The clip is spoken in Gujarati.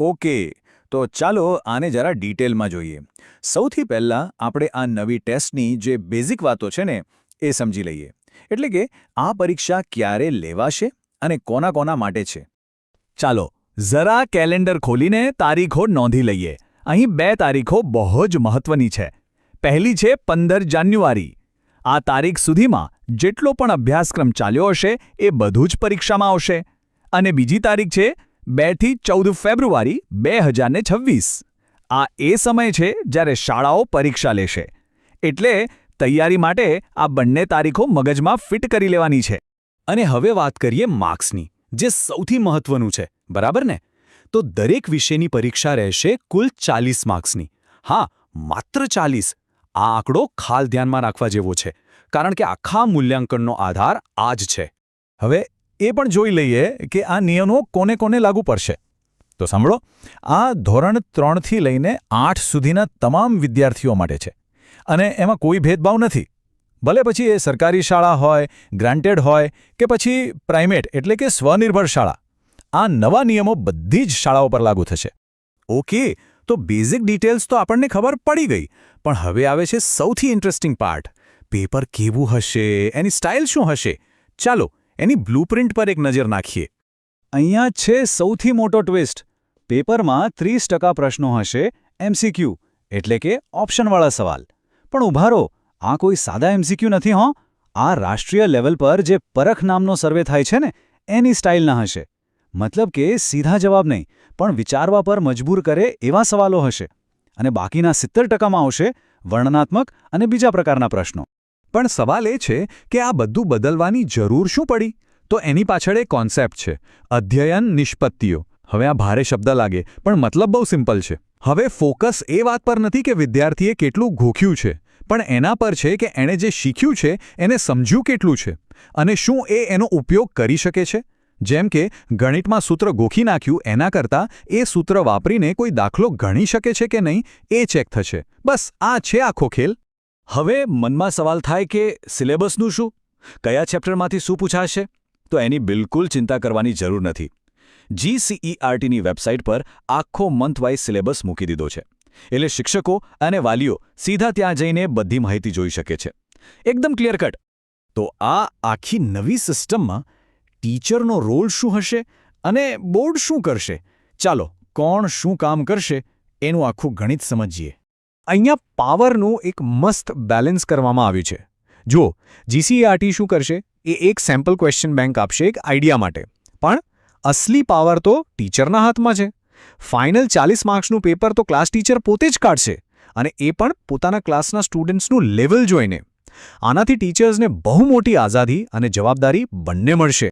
ઓકે, તો ચાલો આને જરા ડિટેલમાં જોઈએ. સૌથી પહેલાં આપણે આ નવી ટેસ્ટની જે બેઝિક વાતો છે ને, એ સમજી લઈએ. એટલે કે આ પરીક્ષા ક્યારે લેવાશે અને કોના કોના માટે છે. ચાલો, જરા કેલેન્ડર ખોલીને તારીખો નોંધી લઈએ. અહીં બે તારીખો બહુ જ મહત્વની છે. પહેલી છે પંદર જાન્યુઆરી. આ તારીખ સુધીમાં જેટલો પણ અભ્યાસક્રમ ચાલ્યો હશે, એ બધું જ પરીક્ષામાં આવશે. અને બીજી તારીખ છે બેથી ચૌદ ફેબ્રુઆરી બે હજારને છવ્વીસ. આ એ સમય છે જ્યારે શાળાઓ પરીક્ષા લેશે. એટલે તૈયારી માટે આ બંને તારીખો મગજમાં ફિટ કરી લેવાની છે. અને હવે વાત કરીએ માર્ક્સની, જે સૌથી મહત્વનું છે, બરાબર ને? તો દરેક વિષયની પરીક્ષા રહેશે કુલ ચાલીસ માર્ક્સની. હા, માત્ર ચાલીસ. આ આંકડો ખાલ ધ્યાનમાં રાખવા જેવો છે, કારણ કે આખા મૂલ્યાંકનનો આધાર આ જ છે. હવે એ પણ જોઈ લઈએ કે આ નિયમો કોને કોને લાગુ પડશે. તો સાંભળો, આ ધોરણ ત્રણથી લઈને આઠ સુધીના તમામ વિદ્યાર્થીઓ માટે છે અને એમાં કોઈ ભેદભાવ નથી. ભલે પછી એ સરકારી શાળા હોય, ગ્રાન્ટેડ હોય કે પછી પ્રાઇમેટ એટલે કે સ્વનિર્ભર શાળા, આ નવા નિયમો બધી જ શાળાઓ પર લાગુ થશે. ઓકે, તો બેઝિક ડિટેલ્સ તો આપણને ખબર પડી ગઈ, પણ હવે આવે છે સૌથી ઇન્ટરેસ્ટિંગ પાર્ટ. પેપર કેવું હશે, એની સ્ટાઇલ શું હશે? ચાલો એની બ્લુપ્રિન્ટ પર એક નજર નાખીએ. અહીંયા છે સૌથી મોટો ટ્વિસ્ટ. પેપરમાં ત્રીસ પ્રશ્નો હશે એમસીક્યુ, એટલે કે ઓપ્શનવાળા સવાલ. પણ ઉભારો, આ કોઈ સાદા એમસીક્યુ નથી, હો. આ રાષ્ટ્રીય લેવલ પર જે પરખ નામનો સર્વે થાય છે ને, એની સ્ટાઇલના હશે. મતલબ કે સીધા જવાબ નહીં, પણ વિચારવા પર મજબૂર કરે એવા સવાલો હશે. અને બાકીના સિત્તેર ટકામાં આવશે વર્ણનાત્મક અને બીજા પ્રકારના પ્રશ્નો. પણ સવાલ એ છે કે આ બધું બદલવાની જરૂર શું પડી? તો એની પાછળ એ કોન્સેપ્ટ છે, અધ્યયન નિષ્પત્તિઓ. હવે આ ભારે શબ્દ લાગે, પણ મતલબ બહુ સિમ્પલ છે. હવે ફોકસ એ વાત પર નથી કે વિદ્યાર્થીએ કેટલું ઘોખ્યું છે, પણ એના પર છે કે એણે જે શીખ્યું છે, એને સમજ્યું કેટલું છે, અને શું એ એનો ઉપયોગ કરી શકે છે? જેમ કે, ગણિતમાં સૂત્ર ગોખી નાખ્યું, એના કરતાં એ સૂત્ર વાપરીને કોઈ દાખલો ગણી શકે છે કે નહીં, એ ચેક થશે. બસ, આ છે આખો ખેલ. હવે મનમાં સવાલ થાય કે સિલેબસનું શું? કયા ચેપ્ટરમાંથી શું પૂછાશે? તો એની બિલકુલ ચિંતા કરવાની જરૂર નથી. જીસીઈઆરટીની વેબસાઇટ પર આખો મંથ વાઇઝ સિલેબસ મૂકી દીધો છે. એટલે શિક્ષકો અને વાલીઓ સીધા ત્યાં જઈને બધી માહિતી જોઈ શકે છે. એકદમ ક્લિયર કટ તો આ આખી નવી સિસ્ટમમાં ટીચરનો રોલ શું હશે અને બોર્ડ શું કરશે? ચાલો, કોણ શું કામ કરશે? એનું આખું ગણિત સમજીએ. અહીંયા પાવરનું એક મસ્ત બેલેન્સ કરવામાં આવ્યું છે. જો જીસીઆરટી શું કરશે? એ એક સેમ્પલ ક્વેશ્ચન બેંક આપશે એક આઈડિયા માટે. પણ અસલી પાવર તો ટીચરના હાથમાં છે. ફાઇનલ ચાલીસ માર્ક્સનું પેપર તો ક્લાસ ટીચર પોતે જ કાઢશે. અને એ પણ પોતાના ક્લાસના સ્ટુડન્ટ્સનું લેવલ જોઈને. આનાથી ટીચર્સને બહુ મોટી આઝાદી અને જવાબદારી બંને મળશે.